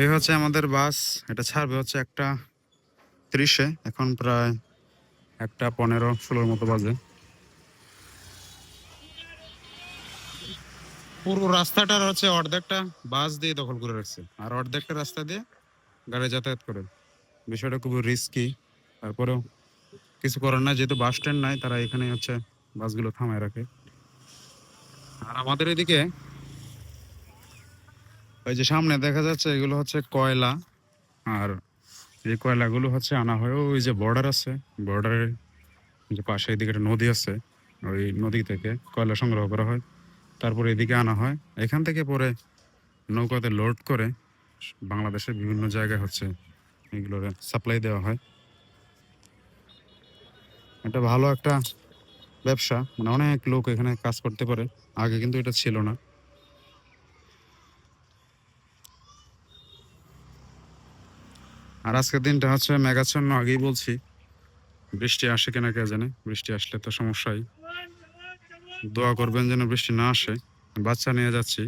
এই হচ্ছে আমাদের বাস, এটা ছাড়বে হচ্ছে একটা ত্রিশে, এখন প্রায় একটা পনেরো, ষোলোর মতো বাজে। পুরো রাস্তাটার হচ্ছে অর্ধেকটা বাস দিয়ে দখল করে রাখছে। আর অর্ধেকটা রাস্তা দিয়ে গাড়ি যাতায়াত করে। বিষয়টা খুবই রিস্কি তারপরেও কিছু করার নাই, যেহেতু বাস স্ট্যান্ড নাই, তারা এখানে হচ্ছে বাসগুলো থামায় রাখে। আর আমাদের এদিকে ওই যে সামনে দেখা যাচ্ছে এগুলো হচ্ছে কয়লা। আর এই কয়লাগুলো হচ্ছে আনা হয়, ওই যে বর্ডার আছে বর্ডারের যে পাশে এদিকে একটা নদী আছে, ওই নদী থেকে কয়লা সংগ্রহ করা হয়। তারপরে এদিকে আনা হয়, এখান থেকে পরে নৌকাতে লোড করে বাংলাদেশের বিভিন্ন জায়গায় হচ্ছে এগুলোর সাপ্লাই দেওয়া হয়। এটা ভালো একটা ব্যবসা মানে অনেক লোক এখানে কাজ করতে পারে, আগে কিন্তু এটা ছিল না। আর আজকের দিনটা হচ্ছে মেঘাচ্ছন্ন, আগেই বলছি। বৃষ্টি আসে কিনা কে জানে? বৃষ্টি আসলে তো সমস্যাই। দোয়া করবেন যেন বৃষ্টি না আসে। বাচ্চা নিয়ে যাচ্ছি।